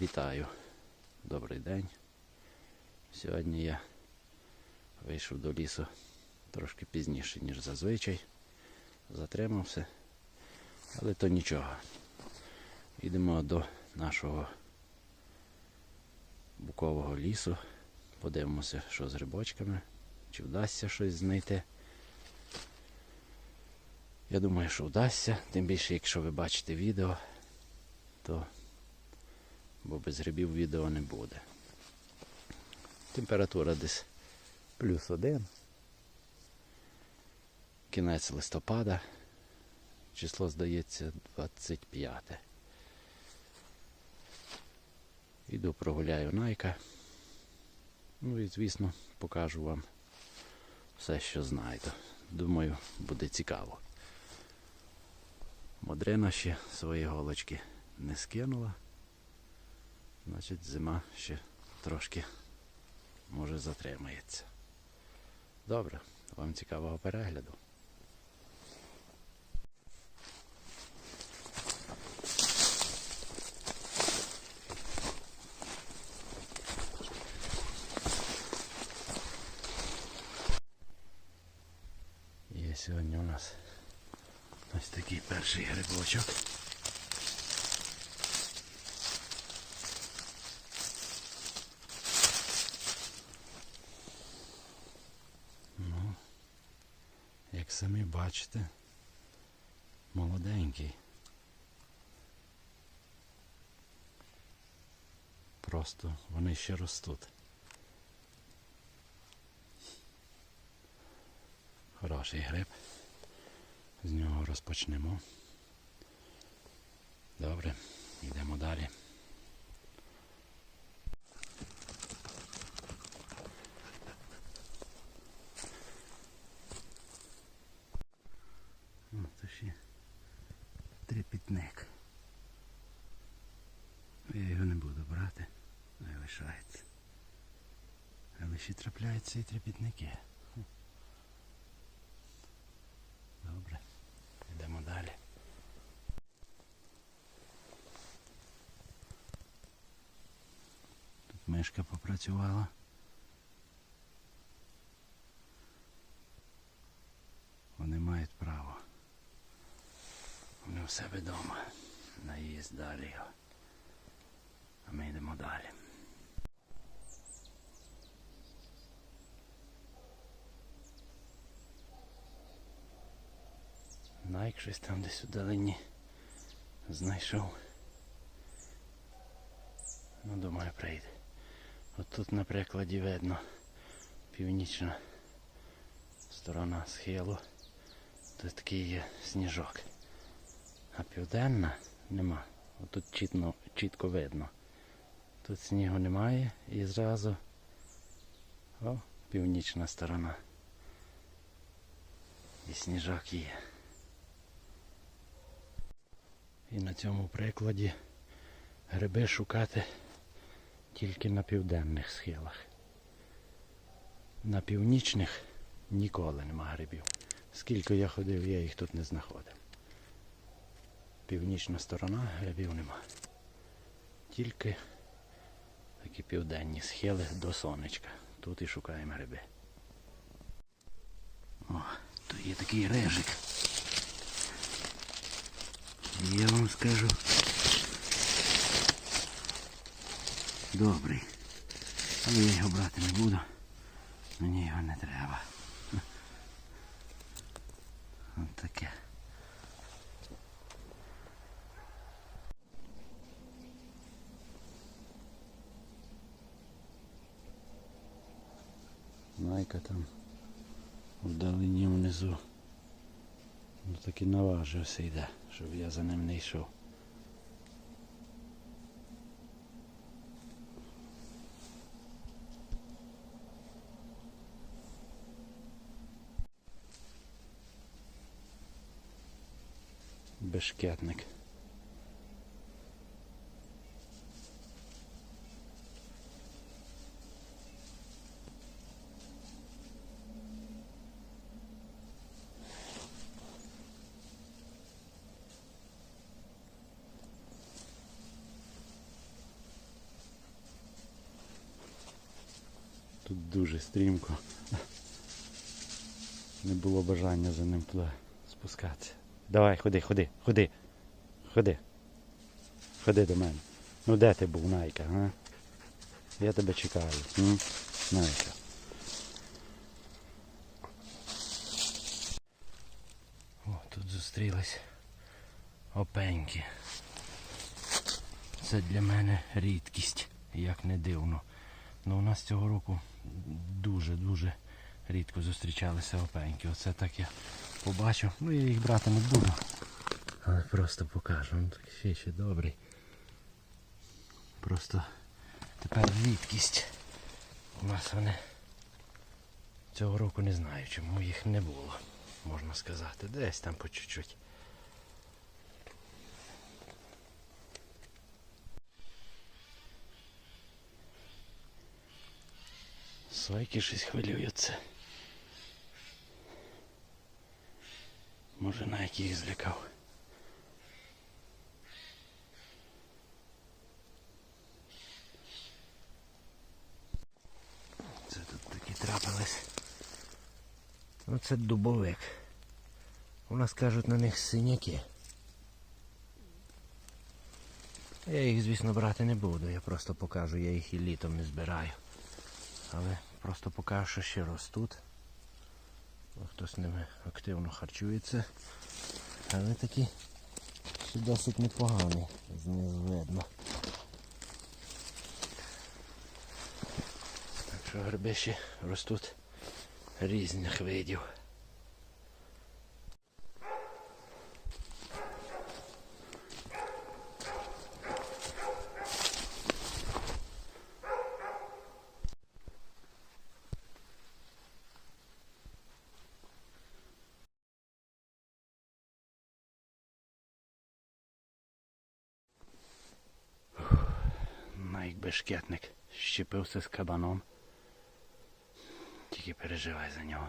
Вітаю. Добрий день. Сьогодні я вийшов до лісу трошки пізніше, ніж зазвичай. Затримався. Але то нічого. Йдемо до нашого букового лісу. Подивимося, що з грибочками, чи вдасться щось знайти. Я думаю, що вдасться, тим більше, якщо ви бачите відео, то бо без грибів відео не буде. Температура десь плюс один. Кінець листопада. Число здається 25. Іду прогуляю найка. Ну і звісно покажу вам все, що знайду. Думаю, буде цікаво. Модрина ще свої голочки не скинула. Значить, зима ще трошки може затримається. Добре, вам цікавого перегляду. Є сьогодні у нас ось такий перший грибочок. Ну, як самі бачите, молоденький. Просто вони ще ростуть. Хороший гриб. З нього розпочнемо. Добре, йдемо далі. О, це ще трепітник. Я його не буду брати, не лишається. Але ще трапляються і трепітники. Добре, йдемо далі. Тут мишка попрацювала. Вони мають право. Вони у себе вдома. Наїзд далі його. А ми йдемо далі. Найк щось там десь у далині знайшов. Ну, думаю, прийде. От тут на прикладі видно північна сторона схилу. Тут такий є сніжок. А південна нема. Отут чітно, чітко видно. Тут снігу немає і зразу о, північна сторона. І сніжок є. І на цьому прикладі гриби шукати тільки на південних схилах. На північних ніколи нема грибів. Скільки я ходив, я їх тут не знаходив. Північна сторона грибів нема. Тільки такі південні схили до сонечка. Тут і шукаємо гриби. О, тут є такий режик. Я вам скажу. Добрий. Але я його брати не буду. Мені його не треба. От таке. Найка там вдалині внизу. Ну так і наважився йде, щоб я за ним не йшов. Бешкетник. Тут дуже стрімко. Не було бажання за ним туди спускатися. Давай, ходи, ходи, ходи. Ходи. Ходи до мене. Ну де ти був, Найка, а? Я тебе чекаю. М? Найка. О, тут зустрілись опеньки. Це для мене рідкість, як не дивно. Ну, у нас цього року дуже-дуже рідко зустрічалися опеньки. Оце так я побачив. Ну я їх брати не буду. Але просто покажу. Ну так ще ще добрий. Просто тепер рідкість. У нас вони цього року не знаю, чому їх не було, можна сказати. Десь там по чуть-чуть. Сойки щось хвилюються. Може на яких злякав. Це тут такі трапились. Оце дубовик. У нас кажуть на них синяки. Я їх, звісно, брати не буду, я просто покажу, я їх і літом не збираю. Але просто покажу, що ще ростуть. Хтось ними активно харчується. Але такі ще досить непогані, знизу видно. Так що гриби ще ростуть різних видів. Найк бешкетник щепився з кабаном. Тільки переживай за нього.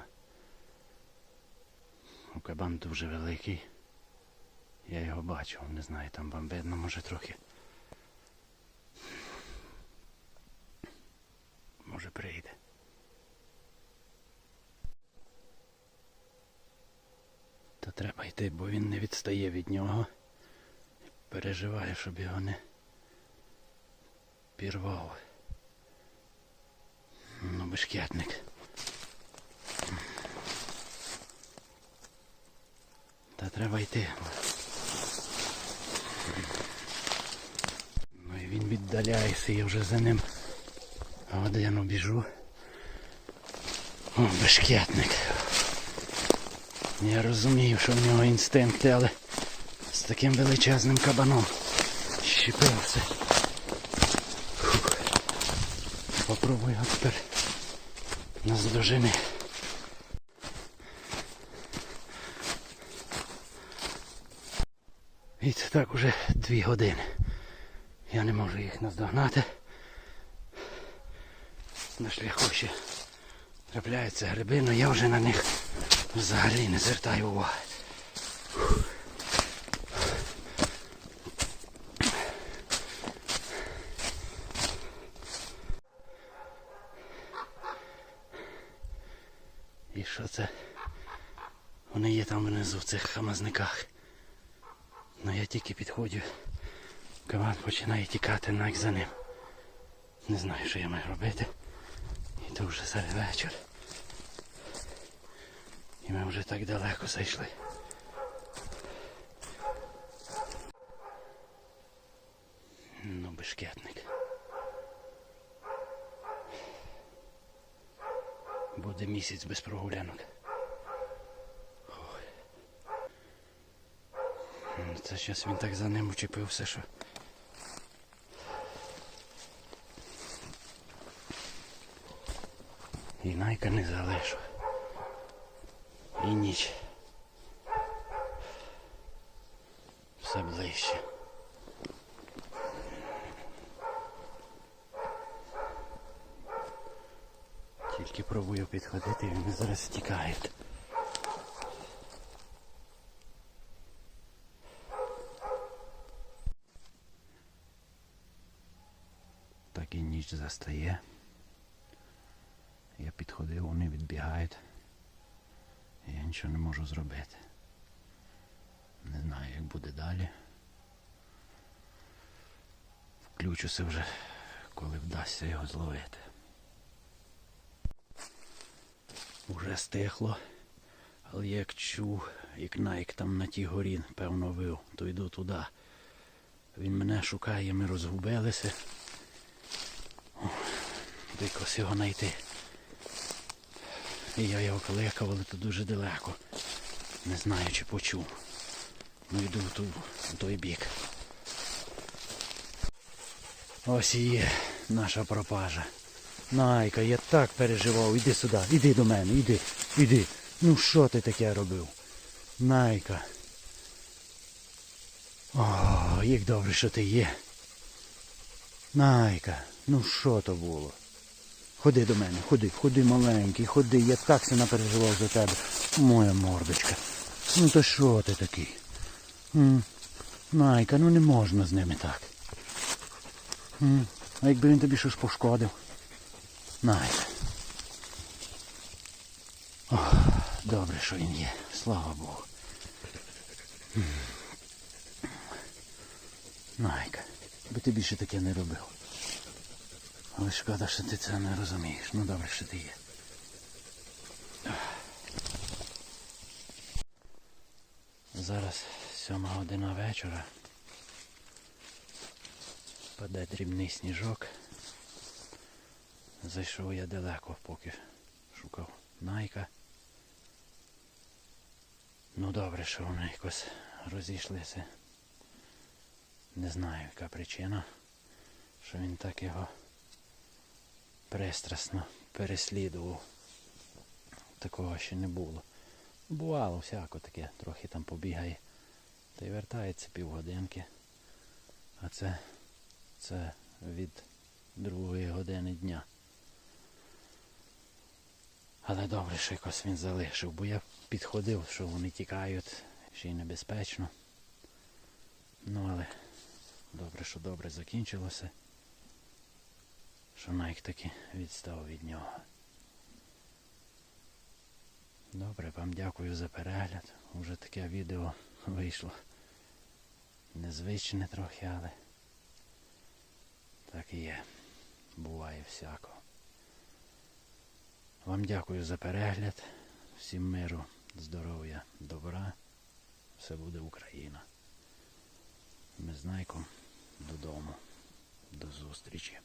У кабан дуже великий. Я його бачив, не знаю, там вам видно, може трохи. Може прийде. Та треба йти, бо він не відстає від нього. Переживає, щоб його не пірвав. Ну, бешкетник. Та треба йти. Ну і він віддаляється, я вже за ним годину біжу. О, бешкетник. Я розумію, що в нього інстинкти, але з таким величезним кабаном щепився. Попробую його тепер наздожени. І це так уже дві години. Я не можу їх наздогнати. На шляху ще трапляються гриби, але я вже на них взагалі не звертаю уваги. І що це? Вони є там внизу в цих хамазниках. Ну я тільки підходжу. Каван починає тікати навіть за ним. Не знаю, що я маю робити. І то вже зараз вечір. І ми вже так далеко зайшли. Ну, бешкетник. Буде місяць без прогулянок. Ой. Це щось він так за ним учепився, що. І найка не залишу. І ніч. Все ближче. Тільки пробую підходити, він зараз втікає. Так і ніч застає. Я підходив, вони відбігають. Я нічого не можу зробити. Не знаю, як буде далі. Включуся вже, коли вдасться його зловити. Уже стихло, але як чув, як найк там на тій горі, певно, вив, то йду туди. Він мене шукає, ми розгубилися. О, Якось його знайти. І я його кликав, але то дуже далеко. Не знаю, чи почув. Ну йду в, ту, в той бік. Ось і є наша пропажа. Найка, я так переживав. Іди сюди, іди до мене, іди, іди. Ну що ти таке робив? Найка. О, як добре, що ти є. Найка, ну що то було? Ходи до мене, ходи, ходи маленький, ходи, я так сильно переживав за тебе. Моя мордочка. Ну то що ти такий? М? Найка, ну не можна з ними так. М? А якби він тобі щось пошкодив? Найка. Ох, добре, що він є. Слава Богу. Найка, би ти більше таке не робив. Але шкода, що ти це не розумієш. Ну добре, що ти є. Зараз сьома година вечора. Паде дрібний сніжок. Зайшов я далеко, поки шукав найка. Ну добре, що вони якось розійшлися. Не знаю, яка причина, що він так його пристрасно переслідував. Такого ще не було. Бувало всяко таке, трохи там побігає. Та й вертається півгодинки. А це, це від другої години дня. Але добре, що якось він залишив, бо я підходив, що вони тікають, ще й небезпечно. Ну але добре, що добре закінчилося. Що Найк таки відстав від нього. Добре, вам дякую за перегляд. Уже таке відео вийшло. Незвичне трохи, але так і є. Буває всяко. Вам дякую за перегляд. Всім миру, здоров'я, добра. Все буде Україна. Ми знайком додому. До зустрічі.